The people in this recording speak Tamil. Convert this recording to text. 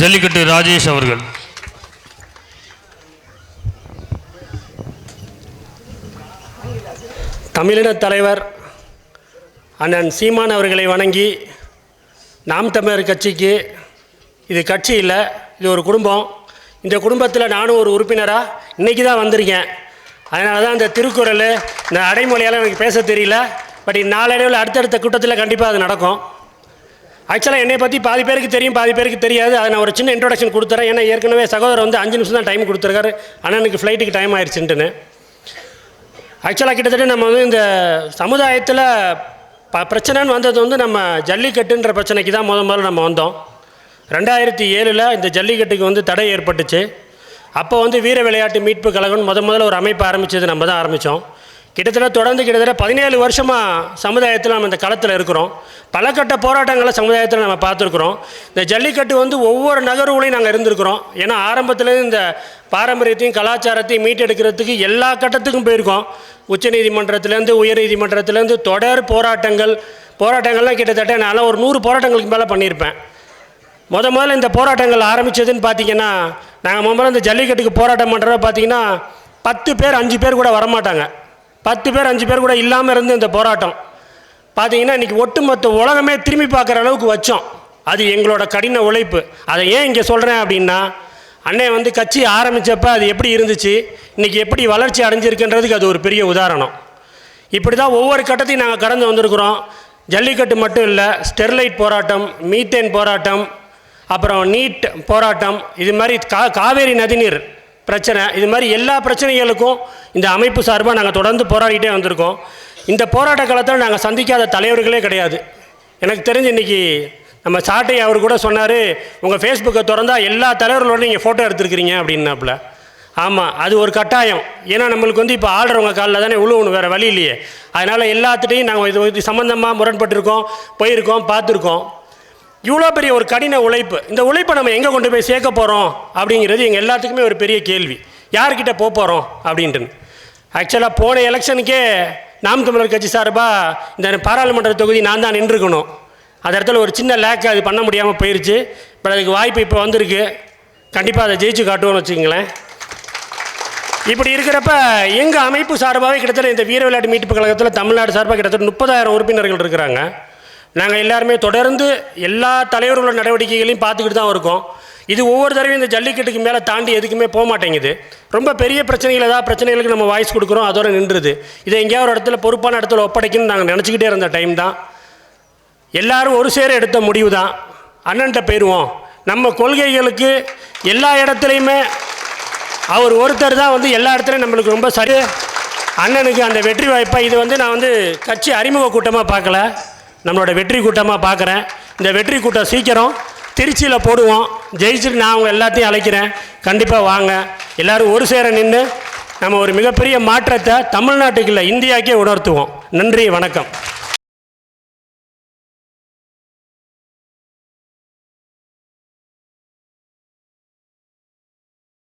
ஜல்லிக்கட்டு ராஜேஷ் அவர்கள். தமிழின தலைவர் அண்ணன் சீமான் அவர்களை வணங்கி நாம் தமிழர் கட்சிக்கு இது கட்சி இல்லை இது ஒரு குடும்பம். இந்த குடும்பத்தில் நானும் ஒரு உறுப்பினராக இன்றைக்கி தான் வந்திருக்கேன். அதனால தான் இந்த திருக்குறள் இந்த அடைமொழியால் எனக்கு பேச தெரியல. பட் நாளடைவில் அடுத்தடுத்த கூட்டத்தில் கண்டிப்பாக அது நடக்கும். ஆக்சுவலாக என்னை பற்றி பாதி பேருக்கு தெரியும் பாதி பேருக்கு தெரியாது. அதை நான் ஒரு சின்ன இன்ட்ரொடக்ஷன் கொடுத்துறேன். ஏன்னா ஏற்கனவே சகோதரர் வந்து அஞ்சு நிமிஷம் தான் டைம் கொடுத்துருக்காரு. ஆனால் எனக்கு ஃப்ளைட்டுக்கு டைம் ஆயிடுச்சுன்ட்டுன்னு ஆக்சுவலாக கிட்டத்தட்ட நம்ம வந்து இந்த சமுதாயத்தில் ப பிரச்சனைன்னு வந்தது வந்து நம்ம ஜல்லிக்கட்டுன்ற பிரச்சனைக்கு தான் முத முதல்ல நம்ம வந்தோம். ரெண்டாயிரத்தி ஏழில் இந்த ஜல்லிக்கட்டுக்கு வந்து தடை ஏற்பட்டுச்சு. அப்போ வந்து வீர விளையாட்டு மீட்பு கழகம்னு முத முதல்ல ஒரு அமைப்பு ஆரம்பித்தது நம்ம தான் ஆரம்பித்தோம் கிட்டத்தட்ட தொடர்ந்து கிட்டத்தட்ட பதினேழு வருஷமாக சமுதாயத்தில் நம்ம இந்த களத்தில் இருக்கிறோம். பல கட்ட போராட்டங்களை சமுதாயத்தில் நம்ம பார்த்துருக்குறோம். இந்த ஜல்லிக்கட்டு வந்து ஒவ்வொரு நகர்வுலையும் நாங்கள் இருந்திருக்கிறோம். ஏன்னா ஆரம்பத்துலேருந்து இந்த பாரம்பரியத்தையும் கலாச்சாரத்தையும் மீட்டெடுக்கிறதுக்கு எல்லா கட்டத்துக்கும் போயிருக்கோம். உச்சநீதிமன்றத்திலேருந்து உயர்நீதிமன்றத்திலேருந்து தொடர் போராட்டங்கள் போராட்டங்கள்லாம் கிட்டத்தட்ட நான் ஒரு நூறு போராட்டங்களுக்கு மேலே பண்ணியிருப்பேன். முத முதல்ல இந்த போராட்டங்கள் ஆரம்பித்ததுன்னு பார்த்தீங்கன்னா நாங்கள் முதல்ல இந்த ஜல்லிக்கட்டுக்கு போராட்டம் பண்ணுறத பார்த்தீங்கன்னா பத்து பேர் அஞ்சு பேர் கூட வரமாட்டாங்க. பத்து பேர் அஞ்சு பேர் கூட இல்லாமல் இருந்து இந்த போராட்டம். பார்த்தீங்கன்னா இன்றைக்கி ஒட்டுமொத்த உலகமே திரும்பி பார்க்குற அளவுக்கு வச்சோம். அது எங்களோட கடின உழைப்பு. அதை ஏன் இங்கே சொல்கிறேன் அப்படின்னா அன்னை வந்து கட்சி ஆரம்பித்தப்போ அது எப்படி இருந்துச்சு? இன்றைக்கி எப்படி வளர்ச்சி அடைஞ்சிருக்குன்றதுக்கு அது ஒரு பெரிய உதாரணம். இப்படி தான் ஒவ்வொரு கட்டத்தையும் நாங்கள் கடந்து வந்திருக்கிறோம். ஜல்லிக்கட்டு மட்டும் இல்லை ஸ்டெர்லைட் போராட்டம் மீத்தேன் போராட்டம் அப்புறம் நீட் போராட்டம் இது மாதிரி கா காவேரி நதிநீர். பிரச்சனை. இது மாதிரி எல்லா பிரச்சனைகளுக்கும் இந்த அமைப்பு சார்பாக நாங்கள் தொடர்ந்து போராடிட்டே வந்திருக்கோம். இந்த போராட்ட காலத்தில் நாங்கள் சந்திக்காத தலைவர்களே கிடையாது. எனக்கு தெரிஞ்சு இன்றைக்கி நம்ம சாட்டை அவர் கூட சொன்னார் உங்கள் ஃபேஸ்புக்கை திறந்தால் எல்லா தலைவர்களோட நீங்கள் ஃபோட்டோ எடுத்துருக்கிறீங்க அப்படின்னாப்புல. ஆமாம் அது ஒரு கட்டாயம். ஏன்னா நம்மளுக்கு வந்து இப்போ ஆடுறவங்க காலில் தானே உழுவணும் வேறு வழி இல்லையே. அதனால் எல்லாத்துட்டையும் நாங்கள் இது இது சம்மந்தமாக முரண்பட்டிருக்கோம் போயிருக்கோம் பார்த்துருக்கோம். இவ்வளோ பெரிய ஒரு கடின உழைப்பு. இந்த உழைப்பை நம்ம எங்கே கொண்டு போய் சேர்க்க போகிறோம் அப்படிங்கிறது எங்கள் எல்லாத்துக்குமே ஒரு பெரிய கேள்வி. யார்கிட்ட போக போகிறோம் அப்படின்ட்டு ஆக்சுவலாக போன எலெக்ஷனுக்கே நாம் தமிழர் கட்சி சார்பாக இந்த பாராளுமன்ற தொகுதி நான் தான் நின்றுக்கணும். அந்த இடத்துல ஒரு சின்ன லேக் அது பண்ண முடியாமல் போயிடுச்சு பட் அதுக்கு வாய்ப்பு இப்போ வந்திருக்கு. கண்டிப்பாக அதை ஜெயிச்சு காட்டுவோம்னு வச்சுக்கங்களேன். இப்படி இருக்கிறப்ப எங்கள் அமைப்பு சார்பாகவே கிட்டத்தட்ட இந்த வீர விளையாட்டு மீட்பு கழகத்தில் தமிழ்நாடு சார்பாக கிட்டத்தட்ட முப்பதாயிரம் உறுப்பினர்கள் இருக்கிறாங்க. நாங்கள் எல்லாருமே தொடர்ந்து எல்லா தலைவர்களோட நடவடிக்கைகளையும் பார்த்துக்கிட்டு தான் இருக்கோம். இது ஒவ்வொரு தடவையும் இந்த ஜல்லிக்கட்டுக்கு மேலே தாண்டி எதுக்குமே போக மாட்டேங்குது. ரொம்ப பெரிய பிரச்சனைகள் ஏதாவது பிரச்சனைகளுக்கு நம்ம வாய்ஸ் கொடுக்குறோம் அதோட நின்றுது. இதை எங்கேயாவது ஒரு இடத்துல பொறுப்பான இடத்துல ஒப்படைக்கணும்னு நாங்கள் நினச்சிக்கிட்டே இருந்த டைம் தான். எல்லாரும் ஒரு சேர எடுத்த முடிவு தான். அண்ணன்ட்ட போயிடுவோம் நம்ம கொள்கைகளுக்கு எல்லா இடத்துலையுமே அவர் ஒருத்தர் தான் வந்து எல்லா இடத்துலையும் நம்மளுக்கு ரொம்ப சரி. அண்ணனுக்கு அந்த வெற்றி வாய்ப்பை இது வந்து நான் வந்து கட்சி அறிமுக கூட்டமாக பார்க்கல. நம்மளோட வெற்றி கூட்டமாக பார்க்குறேன் இந்த வெற்றி கூட்டம் சீக்கிரம் திருச்சியில் போடுவோம். ஜெயிச்சுட்டு நான் அவங்க எல்லாத்தையும் அழைக்கிறேன். கண்டிப்பாக வாங்க. எல்லோரும் ஒரு சேர நின்று நம்ம ஒரு மிகப்பெரிய மாற்றத்தை தமிழ்நாட்டுக்கு இல்லை இந்தியாக்கே உணர்த்துவோம். நன்றி வணக்கம்.